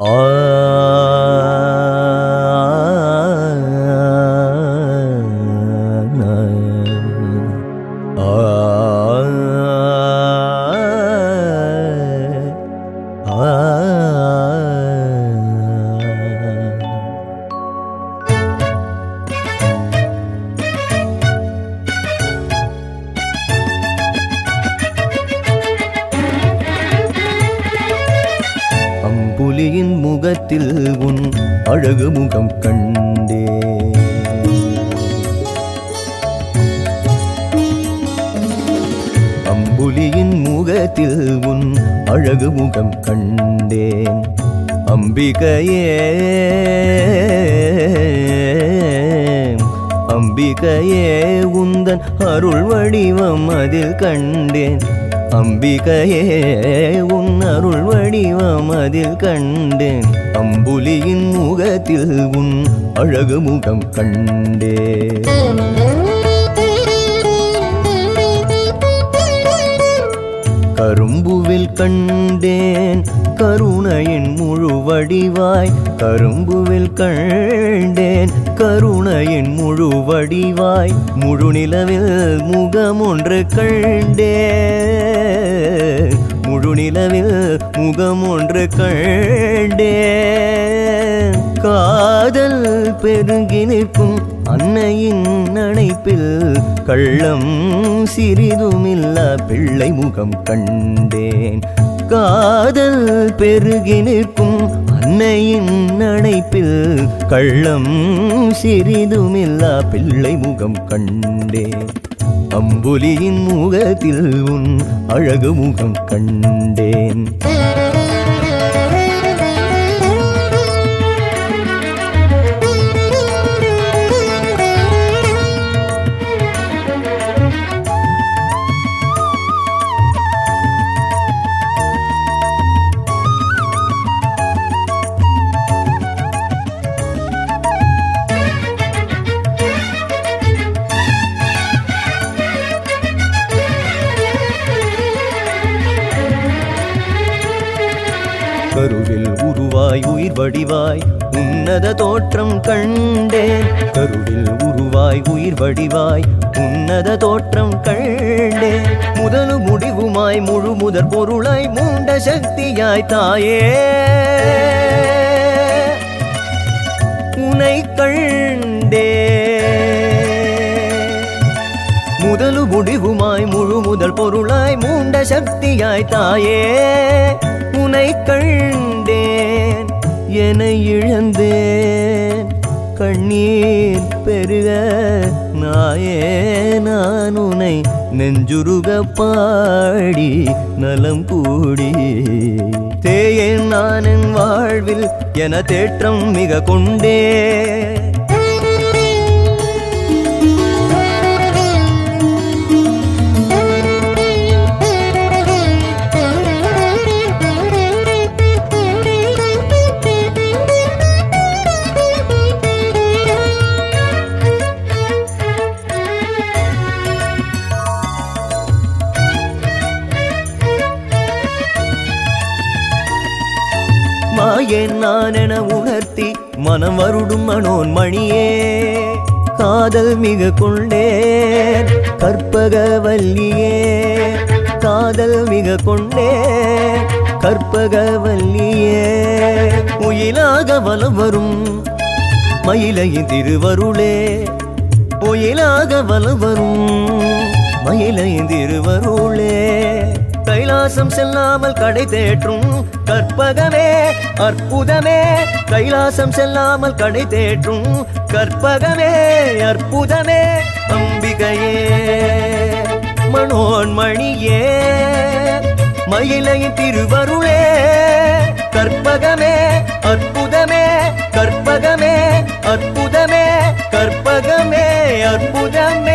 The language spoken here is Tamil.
அம்புலியின் முகத்தில் உன் அழகு முகம் கண்டே. அம்புலியின் முகத்தில் உன் அழகு முகம் கண்டேன். அம்பிகையே அம்பிகையே உந்தன் அருள் வடிவம் அதில் கண்டேன். அம்பிகையே உன் அருள் வடிவம் அதில் கண்டேன். அம்புலியின் முகத்தில் உன் அழகு முகம் கண்டே கரும்புவில் கண்டேன். கருணையின் முழு வடிவாய் கரும்புவில் கண்டேன். கருணையின் முழு வடிவாய் முழு நிலவில் முகமொன்று கண்டேன். முழு நிலவில் முகமொன்று கண்டேன். காதல் பெருங்கி நிற்கும் அன்னையின் அணைப்பில் கள்ளம் சிறிதுமில்லா பிள்ளை முகம் கண்டேன். காதல் பெருகி நிற்கும் அன்னையின் அணைப்பில் கள்ளம் சிறிதுமில்லா பிள்ளை முகம் கண்டேன். அம்புலியின் முகத்தில் உன் அழகு முகம் கண்டேன். கருவில் உருவாய் உயிர் வடிவாய் உன்னத தோற்றம் கண்டேன். கருவில் உருவாய் உயிர் வடிவாய் உன்னத தோற்றம் கண்டேன். முதலு முடிவுமாய் முழு முதற் பொருளாய் மூண்ட சக்தியாய் தாயே. உனை கண்டே முதலு முடிவுமாய் முழு முதல் பொருளாய் மூண்ட சக்தியாய் தாயே. என்னை இழந்தேன். கண்ணீர் பெருக நாயே நான் உனை நெஞ்சுருக பாடி நலம் கூடி. தேயேன் நான் என் வாழ்வில் என தேற்றம் மிக கொண்டே. அம்மா என் நான் என உணர்த்தி மனம் வருடும் மனோன் மணியே காதல் மிக கொண்டேன் கற்பக வல்லியே. காதல் மிக கொண்டேன் கற்பக வல்லியே. உயிலாக வலம் வரும் மயிலையின் திருவருளே. உயிலாக வலம் வரும் மயிலையின் திருவருளே. கைலாசம் செல்லாமல் கடை தேற்றும் கற்பகமே அற்புதமே. கைலாசம் செல்லாமல் கடை தேற்றும் கற்பகமே அற்புதமே. அம்பிகையே மனோன்மணியே. மயிலையின் திருவருளே கற்பகமே அற்புதமே. கற்பகமே அற்புதமே. கற்பகமே அற்புதமே.